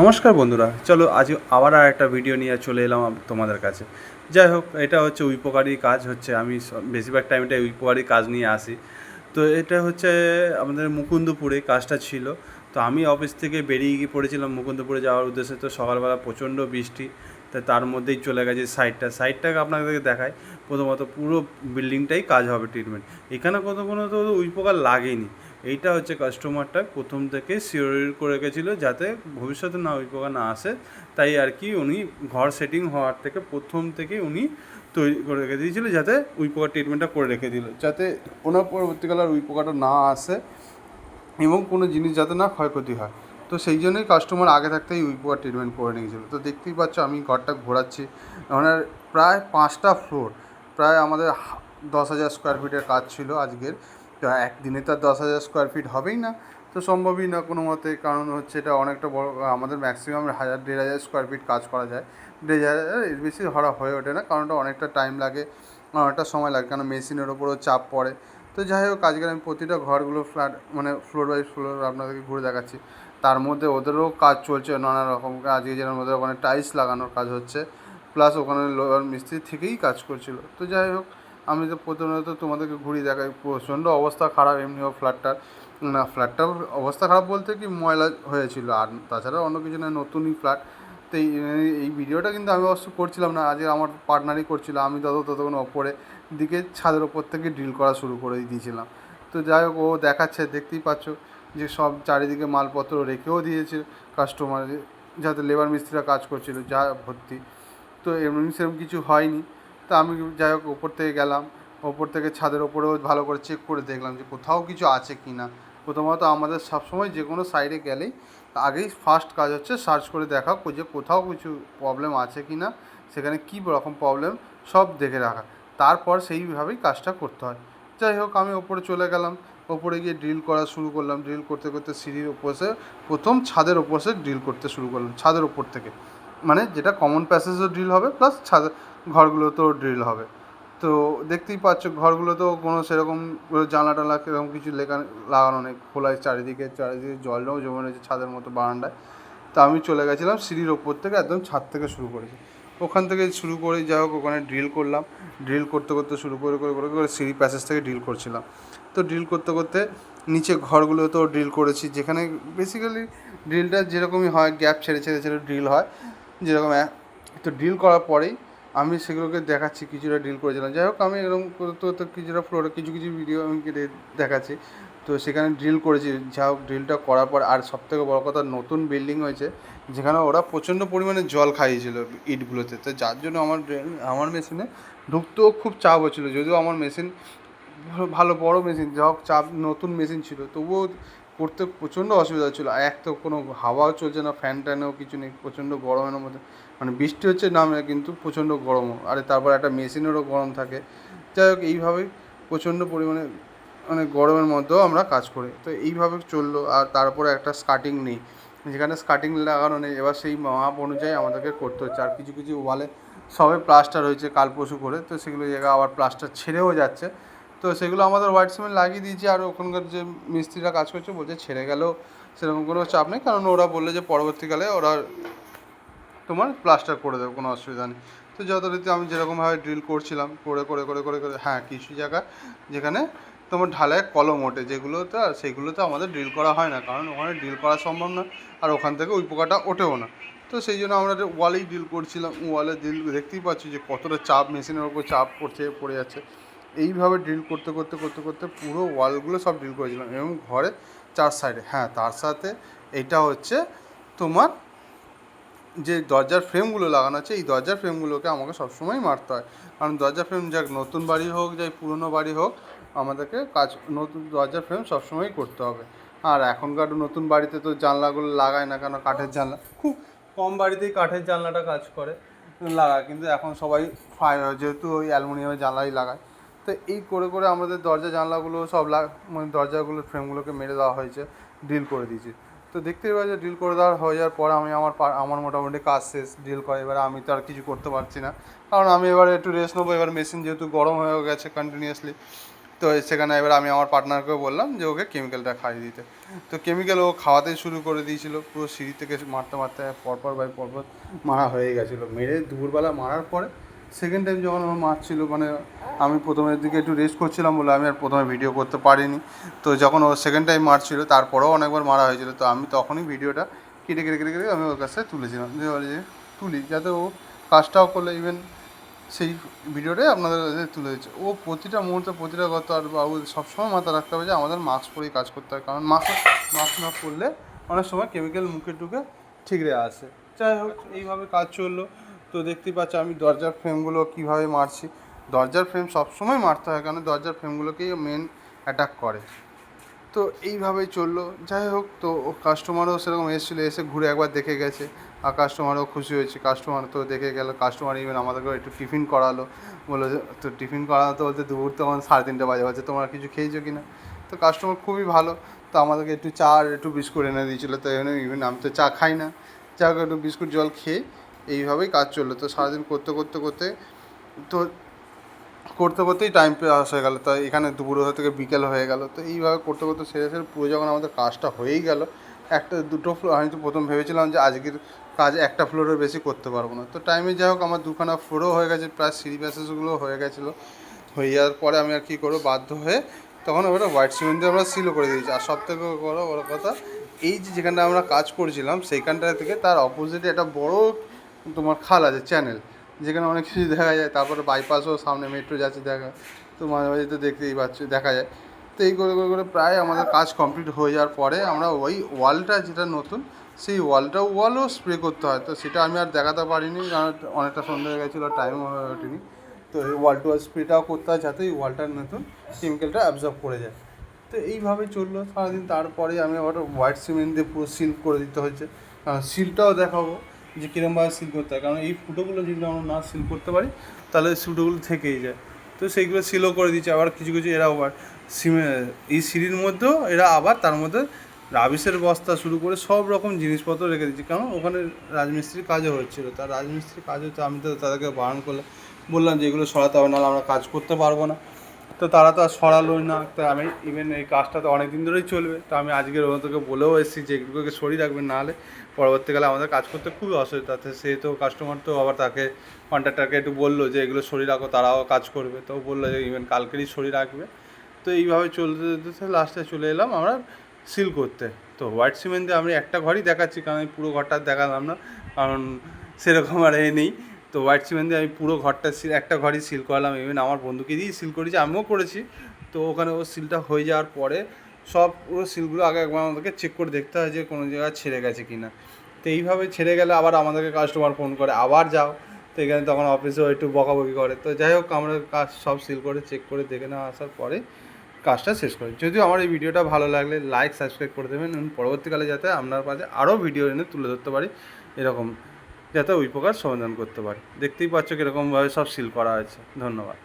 নমস্কার বন্ধুরা, চলো আজ আবার আর একটা ভিডিও নিয়ে চলে এলাম তোমাদের কাছে। যাই হোক, এটা হচ্ছে উপকারী কাজ, হচ্ছে আমি বেশিরভাগ টাইমটা উপকারী কাজ নিয়ে আসি। তো এটা হচ্ছে আমাদের মুকুন্দপুরে কাজটা ছিল। তো আমি অফিস থেকে বেরিয়ে গিয়ে পড়েছিলাম মুকুন্দপুরে যাওয়ার উদ্দেশ্যে। তো সকালবেলা প্রচণ্ড বৃষ্টি, তা তার মধ্যেই চলে গেছে সাইডটা সাইডটাকে আপনাদেরকে দেখায় প্রথমত পুরো বিল্ডিংটাই কাজ হবে ট্রিটমেন্ট এখানে কত কোনো তো উইপোকার লাগেনি। এইটা হচ্ছে কাস্টমারটা প্রথম থেকে সিওর করে রেখেছিল যাতে ভবিষ্যতে না উইপোকা না আসে। তাই আর কি উনি ঘর সেটিং হওয়ার থেকে প্রথম থেকে উনি তৈরি করে রেখে দিয়েছিল যাতে উইপোকার ট্রিটমেন্টটা করে রেখে দিল। যাতে ওনার পরবর্তীকালে আর উইপোকাটা না আসে এবং কোনো জিনিস যাতে না ক্ষয়ক্ষতি হয়। তো সেই জন্যই কাস্টমার আগে থাকতেই উইপোয়ার ট্রিটমেন্ট করে নিয়েছিল তো দেখতেই পাচ্ছ আমি ঘরটা ঘোরাচ্ছি। ওনার প্রায় পাঁচটা ফ্লোর প্রায় আমাদের দশ হাজার স্কোয়ার ফিটের কাজ ছিল আজকের। তো একদিনে তো আর দশ হাজার স্কোয়ার ফিট হবেই না। তো সম্ভবই না কোনো মতে, কারণ হচ্ছে এটা অনেকটা বড়, আমাদের ম্যাক্সিমাম হাজার, দেড় হাজার স্কোয়ার ফিট কাজ করা যায়। দেড় হাজার এর বেশি ধরা হয়ে ওঠে না, কারণ অনেকটা টাইম লাগে, অনেকটা সময় লাগে কারণ মেশিনের ওপরেও চাপ পড়ে। তো যাই হোক আজকে আমি প্রতিটা ঘরগুলো ফ্ল্যাট মানে ফ্লোর বাই ফ্লোর আপনাদেরকে ঘুরে দেখাচ্ছি। তার মধ্যে ওদেরও কাজ চলছে নানা রকম, আজকে যেরকম ওদের ওখানে টাইলস লাগানোর কাজ হচ্ছে প্লাস ওখানে লোয়ার মিস্ত্রি থেকেই কাজ করছিল। তো যাই হোক আমি তো প্রথমত তোমাদেরকে ঘুরিয়ে দেখাই, প্রচণ্ড অবস্থা খারাপ এমনিও ফ্ল্যাটটার না ফ্ল্যাটটার অবস্থা খারাপ বলতে কি ময়লা হয়েছিল। আর তাছাড়া অন্য কিছু না নতুনই ফ্ল্যাট তো এই ভিডিওটা কিন্তু আমি অবশ্য করছিলাম না আজকে আমার পার্টনারই করছিল, আমি তত, ততক্ষণ ওপরে দিকে ছাদের ওপর থেকে ড্রিল করা শুরু করে দিয়েছিলাম। তো যাই হোক, ও দেখাচ্ছে, দেখতেই পাচ্ছ যে সব চারিদিকে মালপত্র রেখেও দিয়েছে কাস্টমার যাতে লেবার মিস্ত্রিরা কাজ করছিল, যা ভর্তি। তো এমনি সেরকম কিছু হয়নি। তা আমি যাই হোক ওপর থেকে গেলাম ওপর থেকে ছাদের ওপরেও ভালো করে চেক করে দেখলাম যে কোথাও কিছু আছে কি না। প্রথমত আমাদের সবসময় যে কোনো সাইডে গেলেই আগেই ফার্স্ট কাজ হচ্ছে সার্চ করে দেখা যে কোথাও কিছু প্রবলেম আছে কি না, সেখানে কী রকম প্রবলেম সব দেখে রাখা। তারপর সেইভাবেই কাজটা করতে হয়। যাই হোক, আমি ওপরে চলে গেলাম। ওপরে গিয়ে ড্রিল করা শুরু করলাম। ড্রিল করতে করতে সিঁড়ির ওপরে প্রথম ছাদের ওপর ড্রিল করতে শুরু করলাম, ছাদের ওপর থেকে। মানে যেটা কমন প্যাসেজও ড্রিল হবে প্লাস ছাদ ঘরগুলোতেও ড্রিল হবে। তো দেখতেই পাচ্ছ ঘরগুলোতেও কোনো সেরকম জানলা টালা সেরকম কিছু লেখা লাগানো নেই। খোলায় চারিদিকে চারিদিকে জলটাও জমে রয়েছে ছাদের মতো বারান্দায়। তা আমি চলে গেছিলাম সিঁড়ির ওপর থেকে একদম ছাদ থেকে শুরু করেছি। ওখান থেকে শুরু করে যাই হোক, ওখানে ড্রিল করলাম। ড্রিল করতে করতে শুরু করে করে করে করে সিঁড়ি প্যাসেজ থেকে ড্রিল করছিলাম। তো ড্রিল করতে করতে নিচে ঘরগুলোতেও ড্রিল করেছি, যেখানে বেসিক্যালি ড্রিলটা যেরকমই হয় গ্যাপ ছেড়ে ছেড়ে ছেড়ে ড্রিল হয়, যেরকম এক- তো ড্রিল করার পরেই আমি সেগুলোকে দেখাচ্ছি, কিছুটা ড্রিল করেছিলাম। যাই হোক, আমি এরকম করতে করতে কিছুটা ফ্লোরে কিছু কিছু ভিডিও আমি কেটে দেখাচ্ছি। তো সেখানে ড্রিল করেছি। যা হোক ড্রিলটা করার পর আর সবথেকে বড় কথা, নতুন বিল্ডিং হয়েছে, যেখানে ওরা প্রচণ্ড পরিমাণে জল খাইয়েছিল ইটগুলোতে। তো যার জন্য আমার আমার মেশিনে ঢুকতেও খুব চাপ হচ্ছিল। যদিও আমার মেশিন ভালো বড় মেশিন যা হোক, চাপ, নতুন মেশিন ছিল। তবুও করতে প্রচণ্ড অসুবিধা হচ্ছিল। এক তো কোনো হাওয়াও চলছে না ফ্যান ট্যানেও কিছু নেই, প্রচণ্ড গরমের মধ্যে। মানে বৃষ্টি হচ্ছে, নামে কিন্তু প্রচণ্ড গরমও আর তারপর একটা মেশিনেরও গরম থাকে। যাই হোক এইভাবেই প্রচণ্ড পরিমাণে মানে গরমের মধ্যেও আমরা কাজ করি। তো এইভাবে চলল, আর তারপরে একটা স্কার্টিং নেই। যেখানে স্কার্টিং লাগানো নেই, এবার সেই মাপ অনুযায়ী আমাদেরকে করতে হচ্ছে। আর কিছু কিছু ওয়ালে সবে প্লাস্টার হয়েছে কাল পরশু করে। তো সেগুলো জায়গায় আবার প্লাস্টার ছেড়েও যাচ্ছে। তো সেগুলো আমাদের হোয়াইট সিমেন্ট লাগিয়ে দিয়েছি। আর ওখানকার যে মিস্ত্রিরা কাজ করছে, বলছে ছেড়ে গেলেও সেরকম কোনো চাপ নেই। কারণ ওরা বললে যে পরবর্তীকালে ওরা তোমার প্লাস্টার করে দেবে, কোনো অসুবিধা নেই। তো যথারীতি আমি যেরকমভাবে ড্রিল করছিলাম, করে করে করে করে করে হ্যাঁ কিছু জায়গা যেখানে তোমার ঢালাই কলম ওঠে, যেগুলোতে আর সেগুলোতে আমাদের ড্রিল করা হয় না, কারণ ওখানে ড্রিল করা সম্ভব না, আর ওখান থেকে ওই পোকাটা ওঠেও না। তো সেই জন্য আমরা ওয়ালেই ড্রিল করছিলাম ওয়ালে ড্রিল দেখতেই পাচ্ছি যে কতটা চাপ, মেশিনের ওপর চাপ পড়ছে, পড়ে যাচ্ছে। এইভাবে ড্রিল করতে করতে করতে করতে পুরো ওয়ালগুলো সব ড্রিল করেছিলাম, এবং ঘরে চার সাইডে হ্যাঁ তার সাথে এটা হচ্ছে তোমার যে দরজার ফ্রেমগুলো লাগানো আছে, এই দরজার ফ্রেমগুলোকে আমাকে সবসময় মারতে হয়। কারণ দরজার ফ্রেম যাক, নতুন বাড়ি হোক, যাই পুরনো বাড়ি হোক, আমাদেরকে কাজ, নতুন দরজার ফ্রেম সবসময়ই করতে হবে। আর এখনকার নতুন বাড়িতে তো জানলাগুলো লাগায় না কেন? কাঠের জানলা, খুব কম বাড়িতেই কাঠের জানলাটা কাজ করে, লাগায়। কিন্তু এখন সবাই যেহেতু ওই অ্যালুমিনিয়ামের জানলাই লাগায়। তো এই করে করে আমাদের দরজা জানলাগুলো সব লাগ মানে দরজাগুলোর ফ্রেমগুলোকে মেরে দেওয়া হয়েছে, ডিল করে দিয়েছি। তো দেখতেই পাচ্ছি ডিল করে দেওয়ার হয়ে যাওয়ার পর আমি আমার আমার মোটামুটি কাজ শেষ ডিল করে, এবার আমি তো আর কিছু করতে পারছি না। কারণ আমি এবার একটু রেস্ট নেব, এবার মেশিন যেহেতু গরম হয়ে গেছে কন্টিনিউয়াসলি তো সেখানে এবার আমি আমার পার্টনারকে বললাম যে ওকে কেমিক্যালটা খাইয়ে দিতে। তো কেমিক্যাল ও খাওয়াতেই শুরু করে দিয়েছিল, পুরো সিঁড়ি থেকে মারতে মারতে পরপর বাই পরপর মারা হয়ে গেছিল। মেরে দুপুরবেলা মারার পরে সেকেন্ড টাইম যখন আমার মারছিল মানে আমি প্রথমের দিকে একটু রেস্ট করছিলাম বলে আমি আর প্রথমে ভিডিও করতে পারিনি। তো যখন ও সেকেন্ড টাইম মারছিল তারপরেও অনেকবার মারা হয়েছিল, তো আমি তখনই ভিডিওটা কেটে কেটে কেটে কেটে আমি ওর কাছে তুলেছিলাম। যে তুলি, যাতে ও কাজটাও করলে ইভেন সেই ভিডিওটাই আপনাদের কাছে তুলে দিচ্ছে। ও প্রতিটা মুহূর্তে প্রতিটা গত আর বাবু সবসময় মাথায় রাখতে হবে যে, আমাদের মাস্ক পরেই কাজ করতে হয়। কারণ মাস্ক মাস্ক না পরলে অনেক সময় কেমিক্যাল মুখে ঢুকে ঠিকরে আসে। যাই হোক, এইভাবে কাজ চলল। তো দেখতে পাচ্ছ আমি দরজার ফ্রেমগুলো কীভাবে মারছি। দরজার ফ্রেম সবসময় মারতে হয় কারণ দরজার ফ্রেমগুলোকেই মেন অ্যাটাক করে। তো এইভাবেই চলল। যাই হোক, তো কাস্টমারও সেরকম এসেছিল, এসে ঘুরে একবার দেখে গেছে। আর কাস্টমারও খুশি হয়েছে। কাস্টমার তো দেখে গেল। কাস্টমার ইভেন আমাদেরকে একটু টিফিন করালো। বলল তো টিফিন করানো তো বলতে দুপুর তখন সাড়ে তিনটে বাজে। বাজে তোমরা কিছু খেয়েছো কি না? তো কাস্টমার খুবই ভালো। তো আমাদেরকে একটু চা আর একটু বিস্কুট এনে দিয়েছিলো। তো এখানে ইভেন আমি তো চা খাই না। চা একটু বিস্কুট জল খেয়ে এইভাবেই কাজ চলল। তো সারাদিন করতে করতে করতে, তো করতে, করতেই টাইম পাস হয়ে গেলো। তো এখানে দুপুর থেকে বিকেল হয়ে গেল। তো এইভাবে করতে করতে সেরে সেরে পুরো যখন আমাদের কাজটা হয়েই গেল, একটা, দুটো ফ্লোর আমি তো প্রথম ভেবেছিলাম যে আজকের কাজ একটা ফ্লোরের বেশি করতে পারব না। তো টাইমে যাই হোক আমার দুখানা ফ্লোরও হয়ে গেছে, প্রায় সিঁড়ি প্যাসেজগুলো হয়ে গেছিল। হয়ে যাওয়ার পরে আমি আর কী করব, বাধ্য হয়ে তখন ওটা হোয়াইট সিমেন্ট দিয়ে আমরা সিলও করে দিয়েছি। আর সব থেকে বড় বড় কথা, এই যে যেখানটা আমরা কাজ করছিলাম সেইখানটা থেকে তার অপোজিটে একটা বড় তোমার খাল আছে চ্যানেল যেখানে অনেক কিছু দেখা যায়, তারপরে বাইপাসও সামনে মেট্রো যাচ্ছে দেখা, তো মাঝে মাঝে তো দেখতেই পাচ্ছ, দেখা যায়। তো এই করে করে করে প্রায় আমাদের কাজ কমপ্লিট হয়ে যাওয়ার পরে আমরা ওই ওয়ালটা যেটা নতুন, সেই ওয়ালটা ওয়ালও স্প্রে করতে হয়। তো সেটা আমি আর দেখাতে পারিনি, কারণ অনেকটা সন্ধ্যা হয়ে গেছিল টাইমও হয়ে ওঠেনি তো এই ওয়াল টু ওয়াল স্প্রেটাও করতে হয় যাতে এই ওয়ালটার নতুন কেমিক্যালটা অ্যাবজর্ব করে যায়। তো এইভাবে চলল সারাদিন। তারপরে আমি আবার হোয়াইট সিমেন্ট দিয়ে পুরো সিল করে দিতে হয়েছে। কারণ সিলটাও দেখাবো। যে কীরমভাবে সিল করতে হয়। কারণ এই ফুটোগুলো যদি আমরা না সিল করতে পারি, তাহলে ফুটোগুলো থেকেই যায়। তো সেইগুলো সিলও করে দিচ্ছে। আবার কিছু কিছু এরা আবার সিমে এই সিঁড়ির মধ্যেও এরা আবার তার মধ্যে রাবিসের বস্তা শুরু করে সব রকম জিনিসপত্র রেখে দিচ্ছে। কারণ ওখানে রাজমিস্ত্রির কাজও হচ্ছিল। তার রাজমিস্ত্রির কাজ হচ্ছে আমি তো তাদেরকে বারণ করলাম। বললাম যে এগুলো সরাতে হবে, নাহলে আমরা কাজ করতে পারব না। তো তারা তো আর সরালোই না। তো আমি ইভেন এই কাজটা তো অনেক দিন ধরেই চলবে। তো আমি আজকের ওদেরকে বলেও এসেছি যে, এগুলোকে সরিয়ে রাখবেন নাহলে পরবর্তীকালে আমাদের কাজ করতে খুবই অসুবিধা। তাতে সে তো কাস্টমার তো আবার তাকে কন্ট্রাক্টারকে একটু বলল যে, এগুলো সরিয়ে রাখো, তারাও কাজ করবে। তো বলল যে ইভেন কালকেরই সরিয়ে রাখবে। তো এইভাবে চলতে চলতে লাস্টে চলে এলাম আমরা সিল করতে। তো হোয়াইট সিমেন্ট দিয়ে আমি একটা ঘরই দেখাচ্ছি, কারণ আমি পুরো ঘরটা দেখালাম না। কারণ সেরকম আর এ নেই। তো হোয়াইট সিমেন্ট দিয়ে আমি পুরো ঘরটা সিল একটা ঘরই সিল করালাম। ইভেন আমার বন্ধুকে দিয়েই সিল করেছি, আমিও করেছি। তো ওখানে ও সিলটা হয়ে যাওয়ার পরে সব পুরো সিলগুলো আগে একবার আমাদেরকে চেক করে দেখতে হয় যে কোনো জায়গায় ছেড়ে গেছে কি না তো এইভাবে ছেড়ে গেলে আবার আমাদেরকে কাস্টমার ফোন করে, আবার যাও। তো এখানে তখন অফিসেও একটু বকাবকি করে। তো যাই হোক, আমরা কাজ সব সিল করে চেক করে দেখে নেওয়া আসার পরে কাজটা শেষ করি। যদিও আমার এই ভিডিওটা ভালো লাগলে লাইক সাবস্ক্রাইব করে দেবেন। এবং পরবর্তীকালে যাতে আপনার কাছে আরও ভিডিও এনে তুলে ধরতে পারি, এরকম। যাতে ওই প্রকার সমাধান করতে পারি। দেখতেই পাচ্ছ কীরকমভাবে সব সিল করা হয়েছে। ধন্যবাদ।